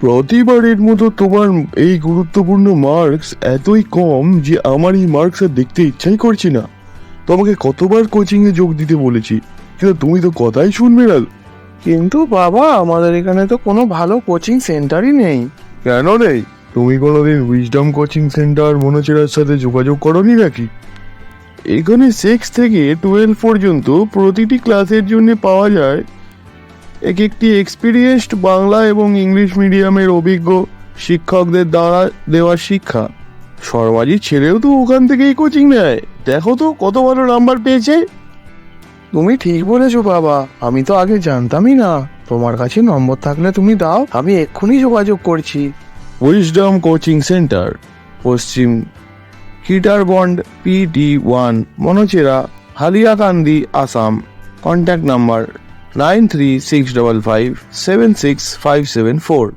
প্রতিবারের মতো তোমার এই গুরুত্বপূর্ণ মার্কস এতই কম যে আমার এই মার্কস আর দেখতে ইচ্ছাই করছে না। তোমাকে কতবার কোচিংয়ে যোগ দিতে বলেছি কিন্তু তুমি তো কথাই শুনবে না। কিন্তু বাবা আমাদের এখানে তো কোনো ভালো কোচিং সেন্টারই নেই। কেন নেই? তুমি কোনোদিন উইজডম কোচিং সেন্টার মনোচেরার সাথে যোগাযোগ করনি নাকি? এখানে সিক্স থেকে টুয়েলভ পর্যন্ত প্রতিটি ক্লাসের জন্য পাওয়া যায় এক একটি এক্সপিরিয়েন্সড বাংলা এবং ইংলিশ মিডিয়ামের অভিজ্ঞ শিক্ষকদের দ্বারা দেওয়া শিক্ষা। শর্মাজির ছেলেও তো ওখান থেকেই কোচিং নেয়। দেখো তো কত ভালো নাম্বার পেয়েছে। তুমি ঠিক বলেছ বাবা আমি তো আগে জানতামই না। তোমার কাছে নম্বর থাকলে তুমি দাও আমি এক্ষুনি যোগাযোগ করছি। উইজডম কোচিং সেন্টার পশ্চিম কিটার কিটারবন্ড PD one Monacherra Hailakandi Assam contact number 93655 76574.